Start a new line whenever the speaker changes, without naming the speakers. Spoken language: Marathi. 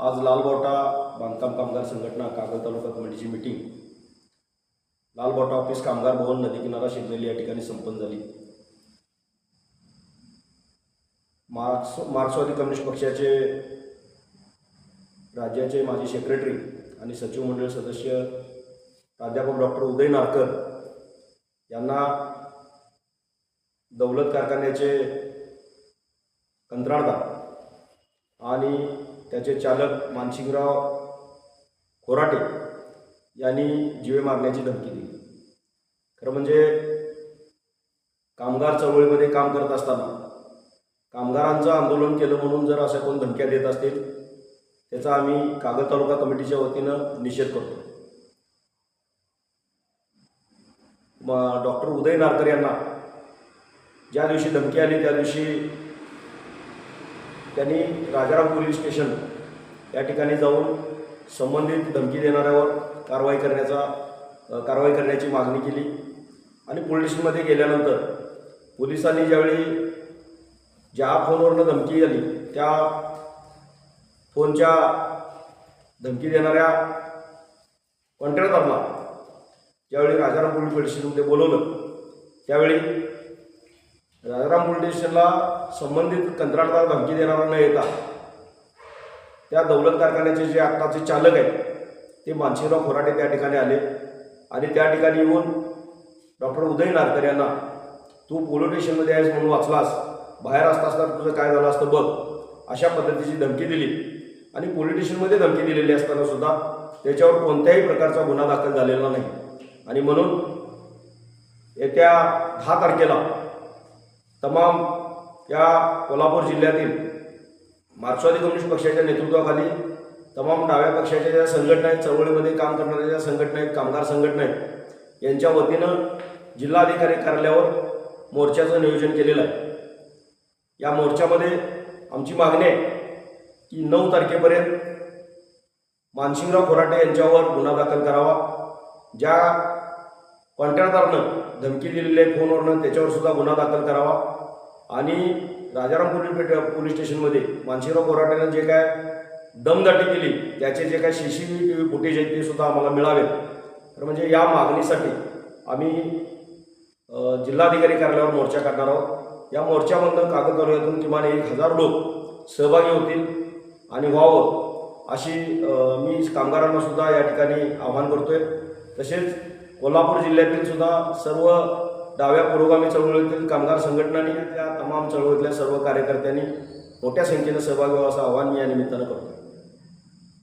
आज लालबोटा बांधकाम कामगार संघटना कागल तालुका कमिटीची मिटिंग लालबोटा ऑफिस कामगार भवन नदी किनारा शिरनेली या ठिकाणी संपन्न झाली. मार्क्स मार्क्सवादी कम्युनिस्ट पक्षाचे राज्याचे माजी सेक्रेटरी आणि सचिव मंडळ सदस्य प्राध्यापक डॉक्टर उदय नारकर यांना दौलत कारखान्याचे कंत्राटदार आणि त्याचे चालक मानसिंगराव खोराटे यांनी जीवे मारण्याची धमकी दिली. खरं म्हणजे कामगार चळवळीमध्ये काम करत असताना कामगारांचं आंदोलन केलं म्हणून जर अशा कोण धमक्या देत असतील त्याचा आम्ही कागद तालुका कमिटीच्या वतीनं निषेध करतो. मग डॉक्टर उदय नारकर यांना ज्या दिवशी धमकी आली त्या दिवशी त्यांनी राजाराम पोलीस स्टेशन या ठिकाणी जाऊन संबंधित धमकी देणाऱ्यावर कारवाई करण्याचा कारवाई करण्याची मागणी केली. आणि पोलीस स्टेशनमध्ये गेल्यानंतर पोलिसांनी ज्यावेळी ज्या फोनवरनं धमकी आली त्या फोनच्या धमकी देणाऱ्या कॉन्ट्रॅक्टरला ज्यावेळी राजाराम पोलीस स्टेशनमध्ये बोलवलं त्यावेळी राजाराम पोलीस स्टेशनला संबंधित कंत्राटदार धमकी देणारा न येता त्या दौलत कारखान्याचे जे आत्ताचे चालक आहेत ते मानसिंगराव खोराटे त्या ठिकाणी आले. आणि त्या ठिकाणी येऊन डॉक्टर उदय नारकर यांना तू पोलीस स्टेशनमध्ये आहेस म्हणून वाचलास बाहेर असता असताना तुझं काय झालं असतं बघ अशा पद्धतीची धमकी दिली. आणि पोलीस स्टेशनमध्ये धमकी दिलेली असताना सुद्धा त्याच्यावर कोणत्याही प्रकारचा गुन्हा दाखल झालेला नाही. आणि म्हणून येत्या दहा तारखेला तमाम या कोल्हापूर जिल्ह्यातील मार्क्सवादी कम्युनिस्ट पक्षाच्या नेतृत्वाखाली तमाम डाव्या पक्षाच्या ज्या संघटना आहेत चळवळीमध्ये काम करणाऱ्या ज्या संघटना आहेत कामगार संघटना आहेत यांच्या वतीनं जिल्हाधिकारी कार्यालयावर मोर्चाचं नियोजन केलेलं आहे. या मोर्चामध्ये आमची मागणी आहे की नऊ तारखेपर्यंत मानसिंगराव खोराटे यांच्यावर गुन्हा दाखल करावा. ज्या कॉन्ट्रॅक्टदारनं धमकी दिलेली आहे फोनवरनं त्याच्यावर सुद्धा गुन्हा दाखल करावा. आणि राजाराम पोलीस पेट पोलीस स्टेशनमध्ये मानसिंगराव बोराटेनं जे काय दमदाटी केली त्याचे जे काय C C T V footage आहेत ते सुद्धा आम्हाला मिळावेत. तर म्हणजे या मागणीसाठी आम्ही जिल्हाधिकारी कार्यालयावर मोर्चा काढणार आहोत. या मोर्चामधनं कागद तालुक्यातून किमान एक हजार लोक सहभागी होतील आणि व्हावं अशी मी कामगारांना सुद्धा या ठिकाणी आवाहन करतोय. तसेच कोल्हापूर जिल्ह्यातील सुद्धा सर्व डाव्या पुरोगामी चळवळीतील कामगार संघटनांनी त्या तमाम चळवळीतल्या सर्व कार्यकर्त्यांनी मोठ्या संख्येनं सहभागी व्हावं असं आवाहन मी या निमित्तानं करतो.